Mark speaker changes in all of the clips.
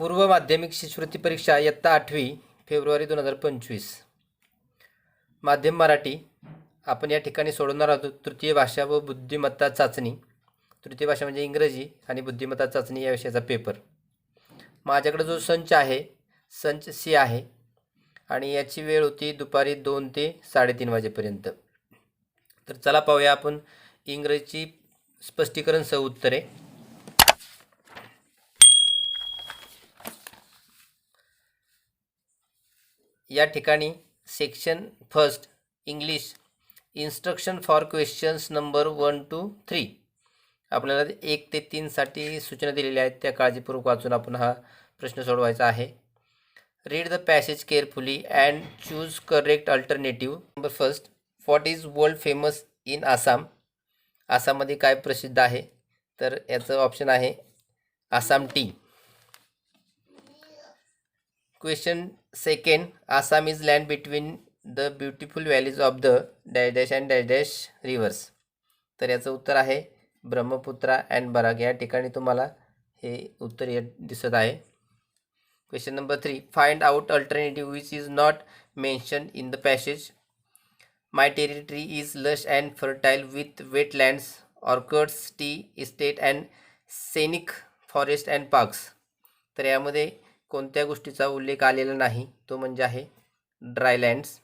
Speaker 1: पूर्व माध्यमिक शिष्यवृत्ती परीक्षा इयत्ता आठवी फेब्रुवारी दोन हजार पंचवीस. माध्यम मराठी. आपण या ठिकाणी सोडवणार आहोत तृतीय भाषा व बुद्धिमत्ता चाचणी. तृतीय भाषा म्हणजे इंग्रजी आणि बुद्धिमत्ता चाचणी या विषयाचा पेपर. माझ्याकडे जो संच आहे संच सी आहे आणि याची वेळ होती दुपारी दोन ते साडेतीन वाजेपर्यंत. तर चला पाहूया आपण इंग्रजीची स्पष्टीकरण सह उत्तरे. या ठिकाणी section first English instruction for questions number one two three आपल्याला एक ते तीनसाठी सूचना दिलेल्या आहेत त्या काळजीपूर्वक वाचून आपण हा प्रश्न सोडवायचा आहे. Read the passage carefully and choose correct alternative number first what is world famous in Assam आसाममध्ये काय प्रसिद्ध आहे? तर याचं ऑप्शन आहे Assam tea question second Assam is land between the beautiful valleys of the dash dash and dash dash rivers तर याचं उत्तर आहे ब्रह्मपुत्रा अँड बराग या ठिकाणी तुम्हाला हे उत्तर येत दिसत आहे. Question number three find out alternative which is not mention in the passage my territory is lush and fertile with wetlands orchids tea estate and scenic forest and parks तर यामध्ये कोणत्या गोष्टीचा उल्लेख आलेला नाही तो म्हणजे आहे ड्रायलँड्स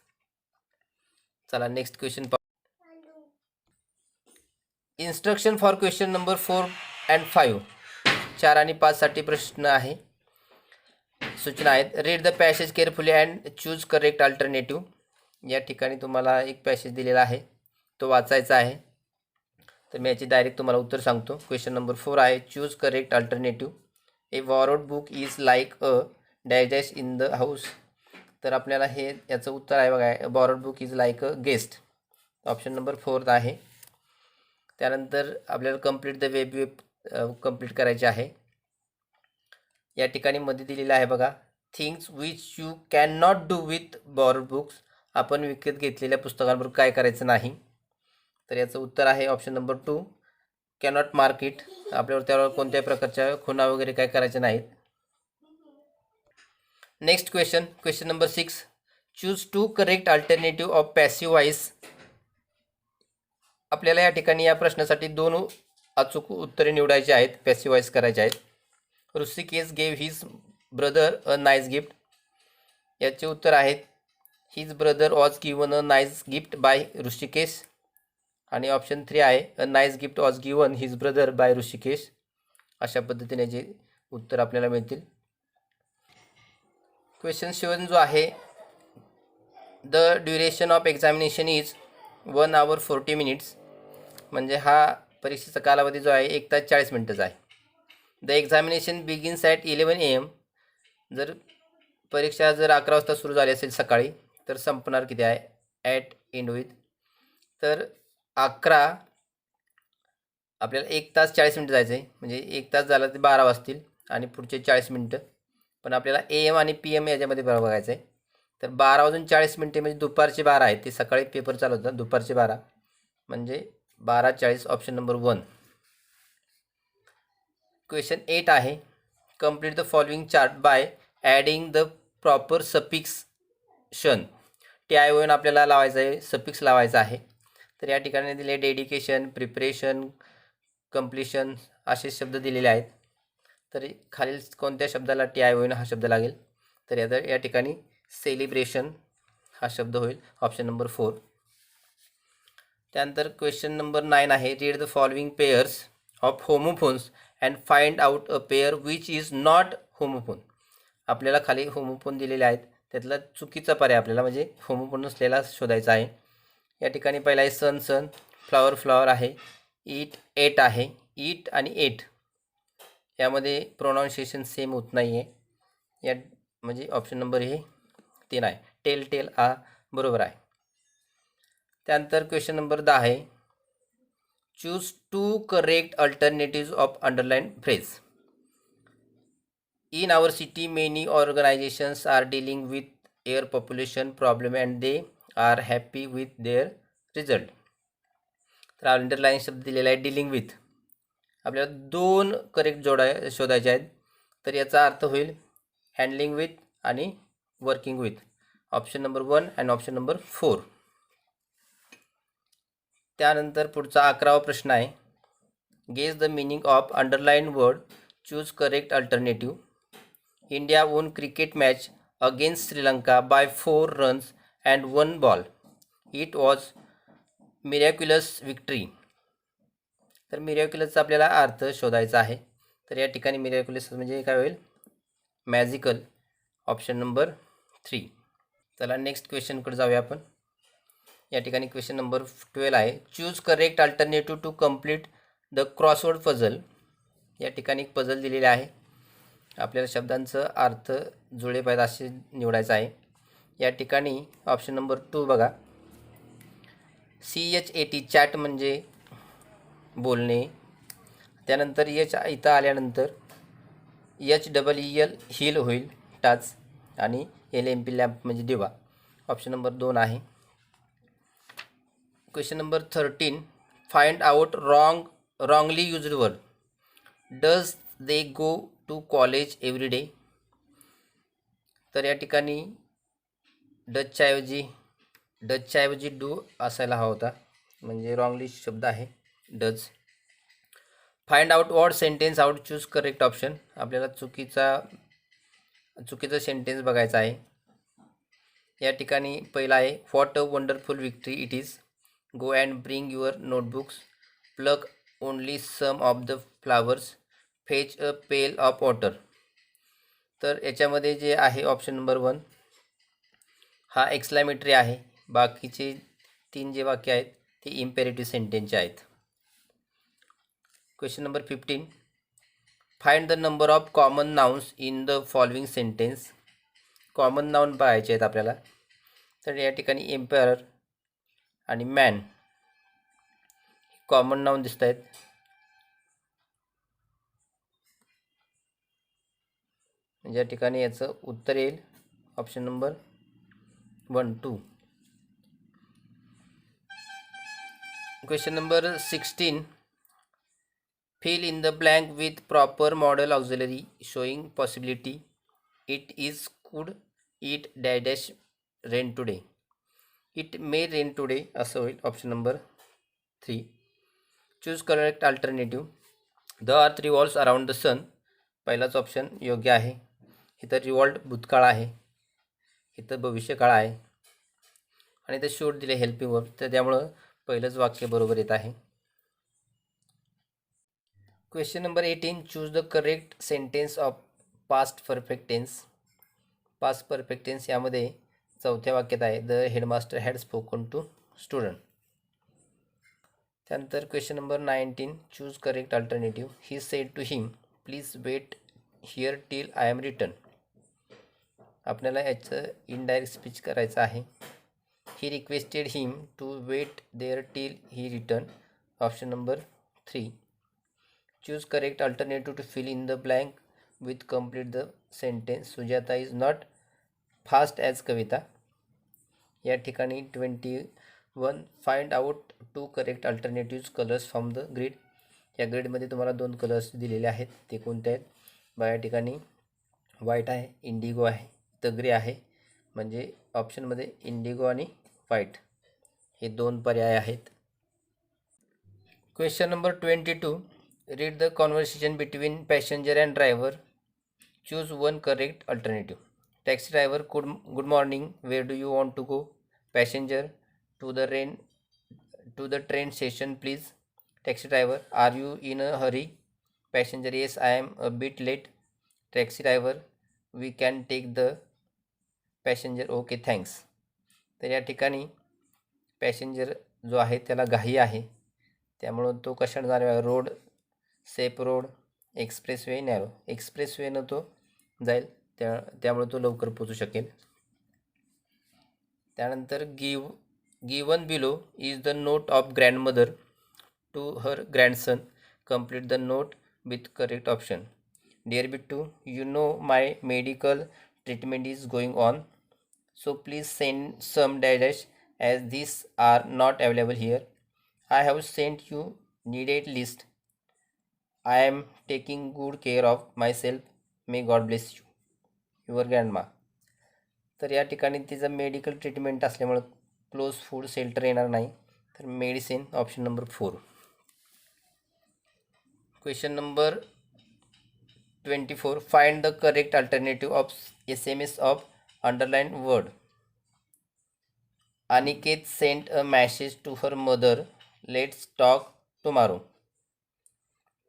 Speaker 1: चला next question instruction for question number four and five चार आणि पाचसाठी प्रश्न आहे. सूचना आहेत. Read the passage carefully and choose correct alternative या ठिकाणी तुम्हाला एक पॅसेज दिलेला आहे. तो वाचायचा आहे. तर मी याची डायरेक्ट तुम्हाला उत्तर सांगतो. क्वेश्चन नंबर फोर आहे. Choose correct alternative a borrowed book is like a dash dash in the house तर आपल्याला हे याचं उत्तर आहे बघा. Borrowed book is like a guest option number fourth आहे. त्यानंतर आपल्याला complete the web web complete करायचे आहे. या ठिकाणी मध्ये दिलेलं आहे बघा. Things which you can not do with borrowed books आपण विकत घेतलेल्या पुस्तकांबरोबर काय करायचं नाही. तर याचं उत्तर आहे option number two cannot market. आपल्यावर त्यावर कोणत्याही प्रकारच्या खुणा वगैरे काय करायच्या नाहीत. Next question question number six. Choose two correct alternative of passive voice आपल्याला या ठिकाणी या प्रश्नासाठी दोन अचूक उत्तरे निवडायची आहेत पॅसिव्ह करायचे आहेत. Rishikesh gave his brother a nice gift याचे उत्तर आहेत his brother was given a nice gift by Rishikesh. आणि ऑप्शन थ्री आहे a nice gift was given his brother by Rishikesh अशा पद्धतीने जे उत्तर आपल्याला मिळतील. क्वेश्चन सेवन जो आहे the duration of examination is one hour forty minutes म्हणजे हा परीक्षेचा कालावधी जो आहे एक तास चाळीस मिनटंचा आहे. The examination begins at eleven A M जर परीक्षा जर अकरा वाजता सुरू झाली असेल सकाळी तर संपणार किती आहे? ॲट एंड विथ तर अकरा आपल्याला एक तास चाळीस मिनटं जायचं आहे. म्हणजे एक तास झाला ते बारा वाजतील आणि पुढचे चाळीस मिनटं. पण आपल्याला ए एम आणि पी एम याच्यामध्ये बरं बघायचं आहे. तर बारा वाजून चाळीस मिनटे म्हणजे दुपारचे बारा आहेत. ते सकाळी पेपर चालू होता दुपारचे बारा. म्हणजे बारा चाळीस option number one question eight आहे. Complete the following chart by adding the proper suffix शन टी आय ओन आपल्याला लावायचं आहे. सपिक्स लावायचं आहे. तर या ठिकाणी दिले डेडिकेशन प्रिपरेशन कम्प्लिशन असे शब्द दिलेले आहेत. तर खालील कोणत्या शब्दाला टी आय होईन हा शब्द लागेल? तर या या ठिकाणी सेलिब्रेशन हा शब्द होईल ऑप्शन नंबर फोर त्यानंतर क्वेश्चन नंबर नाईन आहे. Read the following pairs of homophones and find out a pair which is not homophone आपल्याला खाली होमोफोन दिलेले आहेत. त्यातला चुकीचा पर्याय आपल्याला म्हणजे होमोफोन नसलेला शोधायचा आहे. या ठिकाणी पहिला आहे सन सन फ्लॉवर फ्लॉवर आहे. ईट एट आहे. ईट आणि एट. यामध्ये प्रोनाऊन्शिएशन सेम होत नाही आहे या म्हणजे ऑप्शन नंबर हे तीन आहे. टेल टेल आ बरोबर आहे. त्यानंतर क्वेश्चन नंबर दहा आहे. Choose two correct alternatives of underline phrase in our city many organisations are dealing with air population problem and they are happy with their result तर underline शब्द दिलेला आहे डीलिंग विथ आपल्याला दोन करेक्ट जोडाय शोधायचे आहेत. तर याचा अर्थ होईल हँडलिंग विथ आणि working with option number one and option number four त्यानंतर पुढचा अकरावा प्रश्न आहे. Guess the meaning of underline word choose correct alternative India won cricket match against Sri Lanka by four runs and one ball it was miraculous victory तर मिरॅक्युलसचा आपल्याला अर्थ शोधायचा आहे. तर या ठिकाणी मिरॅक्युलस म्हणजे काय होईल? मॅजिकल ऑप्शन नंबर थ्री चला नेक्स्ट क्वेश्चनकडे जाऊया आपण. या ठिकाणी क्वेश्चन नंबर ट्वेल्व आहे. Choose correct alternative to complete the crossword puzzle या ठिकाणी एक पझल दिलेलं आहे. आपल्याला शब्दांचं अर्थ जुळे पाहिजे असे निवडायचं आहे. या ठिकाणी ऑप्शन नंबर टू बघा. C H A T chat म्हणजे बोलणे. त्यानंतर एच इथं आल्यानंतर H double E L heel होईल टाच आणि एल एम पी लॅम्प म्हणजे दिवा. ऑप्शन नंबर दोन आहे. Question number thirteen find out wrong wrongly used word does they go to college every day तर या ठिकाणी डचच्या ऐवजी डचच्या ऐवजी डू असायला हवा होता. म्हणजे रॉंगली शब्द आहे. Does find out what sentence out choose correct option आपल्याला चुकीचा चुकीचं सेंटेन्स बघायचा आहे. या ठिकाणी पहिला आहे what a wonderful victory it is go and bring your notebooks pluck only some of the flowers fetch a pail of water तर याच्यामध्ये जे आहे ऑप्शन नंबर वन हा एक्सलॅमेटरी आहे. बाकीचे तीन जे वाक्य आहेत ते इम्पेरेटिव्ह सेंटेन्सचे आहेत. Question number fifteen find the number of common nouns in the following sentence common noun पाहायचे आहेत आपल्याला. तर या ठिकाणी एम्पायर आणि मॅन कॉमन नाउन दिसत आहेत. या ठिकाणी याचं उत्तर येईल. Option number one two question number sixteen fill in the blank with proper modal auxiliary showing possibility it is could it dash dash rain today it may rain today असं होईल option number three choose correct alternative the earth revolves around the sun पहिलाच option योग्य आहे. इतर रिव्हॉल्ड भूतकाळ आहे. इथं भविष्यकाळ आहे. आणि इथं शूट दिले हेल्पिंग वर्ब तर त्यामुळं पहिलंच वाक्य बरोबर येत आहे. Question number eighteen choose the correct sentence of past perfect tense past perfect tense यामध्ये चौथ्या वाक्यात आहे. The headmaster had spoken to student त्यानंतर question number nineteen choose correct alternative he said to him please wait here till I am return आपल्याला याचं indirect speech करायचं आहे. He requested him to wait there till he return option number three choose correct alternative to fill in the blank with complete the sentence Sujata is not fast as Kavita या ठिकाणी twenty one find out two correct alternative colours from the grid या ग्रीडमध्ये तुम्हाला दोन colours दिलेले आहेत. ते कोणते आहेत? बा या ठिकाणी व्हाईट आहे इंडिगो आहे. तगरी आहे. म्हणजे ऑप्शनमध्ये इंडिगो आणि व्हाईट हे दोन पर्याय आहेत. Question number twenty two read the conversation between passenger and driver choose one correct alternative taxi driver good good morning where do you want to go passenger to the rain to the train station please taxi driver are you in a hurry passenger yes I am a bit late taxi driver we can take the passenger okay thanks. तर या ठिकाणी passenger जो आहे त्याला घाई आहे. त्यामुळं तो कशाने जाणार road ship road express way narrow express वेनं तो जाईल. त्या त्यामुळे तो लवकर पोचू शकेल. त्यानंतर give given below is the note of grandmother to her grandson. Complete the note with correct option. Dear Bittu you know my medical treatment is going on so please send some dash as these are not available here I have sent you needed list I am taking good care of myself. May God bless you your grandma तर या ठिकाणी तिचं medical treatment असल्यामुळं clothes food shelter येणार नाही. तर medicine option number four question number twenty four find the correct alternative of S M S of underline word Aniket sent a message to her mother let's talk tomorrow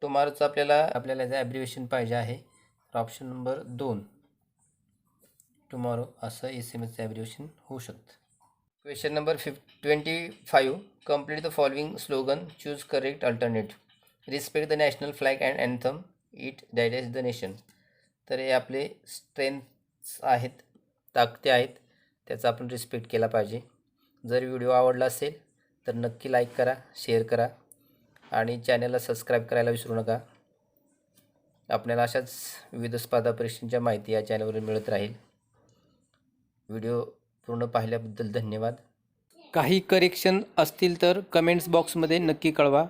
Speaker 1: टुमारोचं आपल्याला आपल्याला याचं abbreviation पाहिजे आहे तर option number दोन. Tomorrow असं S M एसचं abbreviation होऊ शकतं. Question number fif twenty five complete the following slogan choose correct alternate respect the national flag and anthem it डायडेस the nation तर हे आपले स्ट्रेंथ्स आहेत. ताकते आहेत त्याचा आपण रिस्पेक्ट केला पाहिजे. जर व्हिडिओ आवडला असेल तर नक्की लाईक करा शेअर करा आणि चॅनलला सबस्क्राईब करायला विसरू नका. आपल्याला अशाच विविध स्पर्धा परीक्षांच्या माहिती या चॅनलवर मिळत राहील. व्हिडिओ पूर्ण पाहिल्याबद्दल धन्यवाद. काही करेक्शन असतील तर कमेंट्स बॉक्समध्ये नक्की कळवा.